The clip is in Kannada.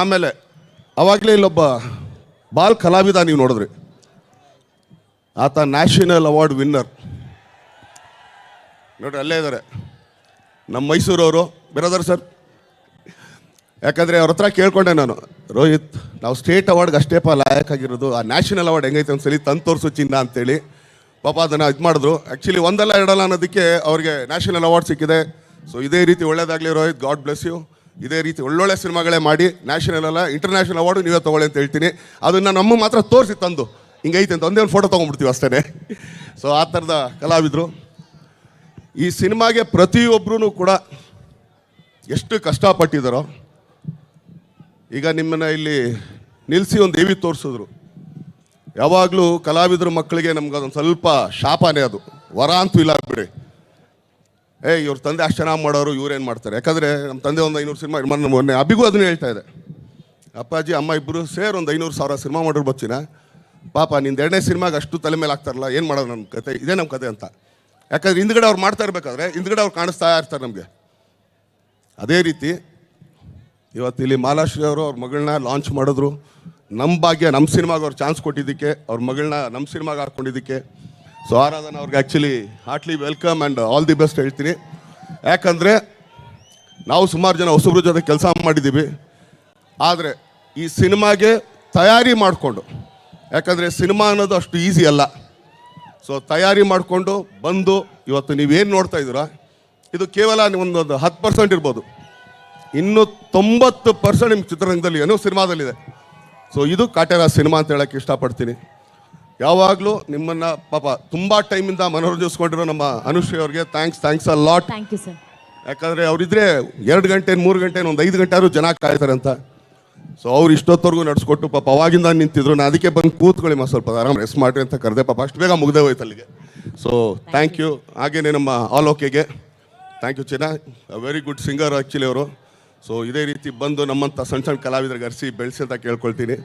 ಆಮೇಲೆ ಅವಾಗಲೇ ಇಲ್ಲೊಬ್ಬ ಬಾಲ್ ಕಲಾವಿದ ನೀವು ನೋಡಿದ್ರಿ. ಆತ ನ್ಯಾಷನಲ್ ಅವಾರ್ಡ್ ವಿನ್ನರ್. ನೋಡ್ರಿ, ಅಲ್ಲೇ ಇದ್ದಾರೆ ನಮ್ಮ ಮೈಸೂರವರು ಬಿರದರ್ ಸರ್. ಯಾಕಂದರೆ ಅವ್ರ ಹತ್ರ ಕೇಳ್ಕೊಂಡೆ ನಾನು, ರೋಹಿತ್, ನಾವು ಸ್ಟೇಟ್ ಅವಾರ್ಡ್ಗೆ ಅಷ್ಟೇ ಪಾ ಲಾಯಕ್ಕಾಗಿರೋದು ಆ ನ್ಯಾಷನಲ್ ಅವಾರ್ಡ್ ಹೆಂಗೈತೆ ಒಂದ್ಸಲಿ ತಂದು ತೋರಿಸು ಚಿನ್ನ ಅಂತೇಳಿ. ಪಾಪ ಅದನ್ನು ಇದು ಮಾಡಿದ್ರು. ಆ್ಯಕ್ಚುಲಿ ಒಂದಲ್ಲ ಎರಡಲ್ಲ ಅನ್ನೋದಕ್ಕೆ ಅವ್ರಿಗೆ ನ್ಯಾಷನಲ್ ಅವಾರ್ಡ್ ಸಿಕ್ಕಿದೆ. ಸೊ ಇದೇ ರೀತಿ ಒಳ್ಳೇದಾಗಲಿ ರೋಹಿತ್ ಗಾಡ್ ಬ್ಲೆಸ್ ಯು ಇದೇ ರೀತಿ ಒಳ್ಳೊಳ್ಳೆ ಸಿನಿಮಾಗಳೇ ಮಾಡಿ ನ್ಯಾಷನಲ್ ಅಲ್ಲ ಇಂಟರ್ನ್ಯಾಷನಲ್ ಅವಾರ್ಡು ನೀವೇ ತೊಗೊಳ್ಳಿ ಅಂತ ಹೇಳ್ತೀನಿ. ಅದನ್ನು ನಮ್ಮ ಮಾತ್ರ ತೋರಿಸಿ ತಂದು. ಹಿಂಗೈತೆ ಅಂತ ಒಂದೇ ಒಂದು ಫೋಟೋ ತೊಗೊಂಡ್ಬಿಡ್ತೀವಿ ಅಷ್ಟೇ ಸೊ ಆ ಥರದ ಕಲಾವಿದರು. ಈ ಸಿನಿಮಾಗೆ ಪ್ರತಿಯೊಬ್ಬರೂ ಕೂಡ ಎಷ್ಟು ಕಷ್ಟಪಟ್ಟಿದ್ದಾರೋ, ಈಗ ನಿಮ್ಮನ್ನು ಇಲ್ಲಿ ನಿಲ್ಲಿಸಿ ಒಂದು ದೇವಿ ತೋರಿಸಿದ್ರು. ಯಾವಾಗಲೂ ಕಲಾವಿದ್ರ ಮಕ್ಕಳಿಗೆ ನಮ್ಗೆ ಅದೊಂದು ಸ್ವಲ್ಪ ಶಾಪನೇ ಅದು. ವರ ಅಂತೂ ಇಲ್ಲ ಬಿಡಿ. ಏ, ಇವ್ರ ತಂದೆ ಅಷ್ಟು ಚೆನ್ನಾಗಿ ಮಾಡೋರು ಇವ್ರೇನು ಮಾಡ್ತಾರೆ? ಯಾಕಂದರೆ ನಮ್ಮ ತಂದೆ ಒಂದು ಐನೂರು ಸಿನಿಮಾ ಮೊನ್ನೆ ಮೊನ್ನೆ ಅಬಿಗೂ ಅದನ್ನ ಹೇಳ್ತಾ ಇದೆ. ಅಪ್ಪಾಜಿ, ಅಮ್ಮ ಇಬ್ಬರು ಸೇರಿ ಒಂದು ಐನೂರು ಸಾವಿರ ಸಿನಿಮಾ ಮಾಡೋರು ಬಚ್ಚಿನ? ಪಾಪ, ನಿಂದು ಎರಡನೇ ಸಿನಿಮಾಗೆ ಅಷ್ಟು ತಲೆ ಮೇಲೆ ಆಗ್ತಾರಲ್ಲ, ಏನು ಮಾಡೋದು ನಮ್ಮ ಕತೆ? ಇದೇ ನಮ್ಮ ಕತೆ ಅಂತ. ಯಾಕಂದ್ರೆ ಹಿಂದ್ಗಡೆ ಅವ್ರು ಮಾಡ್ತಾ ಇರಬೇಕಾದ್ರೆ ಹಿಂದ್ಗಡೆ ಅವ್ರು ಕಾಣಿಸ್ತಾ ಇರ್ತಾರೆ ನಮಗೆ. ಅದೇ ರೀತಿ, ಇವತ್ತು ಇಲ್ಲಿ ಮಾಲಾಶ್ರೀ ಅವರು ಅವ್ರ ಮಗಳನ್ನ ಲಾಂಚ್ ಮಾಡಿದ್ರು. ನಮ್ಮ ಭಾಗ್ಯ ನಮ್ಮ ಸಿನಿಮಾಗೆ ಅವ್ರು ಚಾನ್ಸ್ ಕೊಟ್ಟಿದ್ದಕ್ಕೆ, ಅವ್ರ ಮಗಳನ್ನ ನಮ್ಮ ಸಿನಿಮಾಗೆ ಹಾಕ್ಕೊಂಡಿದ್ದಕ್ಕೆ ಸೊ ಆರಾಧನ ಅವ್ರಿಗೆ actually heartly welcome and all the best ಹೇಳ್ತೀನಿ. ಯಾಕಂದರೆ ನಾವು ಸುಮಾರು ಜನ ಹೊಸಬ್ರ ಜೊತೆ ಕೆಲಸ ಮಾಡಿದ್ದೀವಿ. ಆದರೆ ಈ ಸಿನಿಮಾಗೆ ತಯಾರಿ ಮಾಡಿಕೊಂಡು, ಯಾಕಂದರೆ ಸಿನಿಮಾ ಅನ್ನೋದು ಅಷ್ಟು ಈಸಿ ಅಲ್ಲ. ಸೊ ತಯಾರಿ ಮಾಡಿಕೊಂಡು ಬಂದು ಇವತ್ತು ನೀವೇನು ನೋಡ್ತಾ ಇದ್ದೀರಾ? ಇದು ಕೇವಲ ಒಂದು ಹತ್ತು ಪರ್ಸೆಂಟ್ ಇರ್ಬೋದು. ಇನ್ನು ತೊಂಬತ್ತು ಪರ್ಸೆಂಟ್ ನಿಮ್ಮ ಚಿತ್ರರಂಗದಲ್ಲಿ ಏನೋ ಸಿನಿಮಾದಲ್ಲಿದೆ. ಸೊ ಇದು ಕಾಟೇರ ಸಿನಿಮಾ ಅಂತ ಹೇಳೋಕ್ಕೆ ಇಷ್ಟಪಡ್ತೀನಿ. ಯಾವಾಗಲೂ ನಿಮ್ಮನ್ನು ಪಾಪ ತುಂಬ ಟೈಮಿಂದ ಮನೋರಂಜಿಸ್ಕೊಂಡಿರೋ ನಮ್ಮ ಅನುಶ್ರೀ ಅವ್ರಿಗೆ thanks thanks a lot thank you sir ಯಾಕಂದರೆ ಅವರಿದ್ರೆ ಎರಡು ಗಂಟೆ ಮೂರು ಗಂಟೆ ಒಂದು ಐದು ಗಂಟೆ ಆದ್ರೂ ಜನ ಕಾಯ್ತಾರೆ ಅಂತ. ಸೊ ಅವ್ರು ಇಷ್ಟೊತ್ತವರೆಗೂ ನಡೆಸ್ಕೊಟ್ಟು ಪಾಪ ಅವಾಗಿಂದ ನಿಂತಿದ್ರು. ನಾನು ಅದಕ್ಕೆ ಬಂದು ಕೂತ್ಕೊಳ್ಳಿ ಮಾ ಸ್ವಲ್ಪ ಆರಾಮ್ ರೆಸ್ಟ್ ಮಾಡ್ರಿ ಅಂತ ಕರೆದೆ. ಪಾಪ ಅಷ್ಟು ಬೇಗ ಮುಗ್ದೇ ಹೋಯ್ತು ಅಲ್ಲಿಗೆ. ಸೊ ಥ್ಯಾಂಕ್ ಯು ಹಾಗೇನೆ ನಮ್ಮ ಆಲ್ ಓಕೆಗೆ ಥ್ಯಾಂಕ್ ಯು ಚಿನ್ನ ವೆರಿ ಗುಡ್ ಸಿಂಗರ್ ಆ್ಯಕ್ಚುಲಿ ಅವರು. ಸೊ ಇದೇ ರೀತಿ ಬಂದು ನಮ್ಮಂಥ ಸಣ್ಣ ಸಣ್ಣ ಕಲಾವಿದರಿಗೆ ಅರಿಸಿ ಬೆಳೆಸಿ ಅಂತ ಕೇಳ್ಕೊಳ್ತೀನಿ.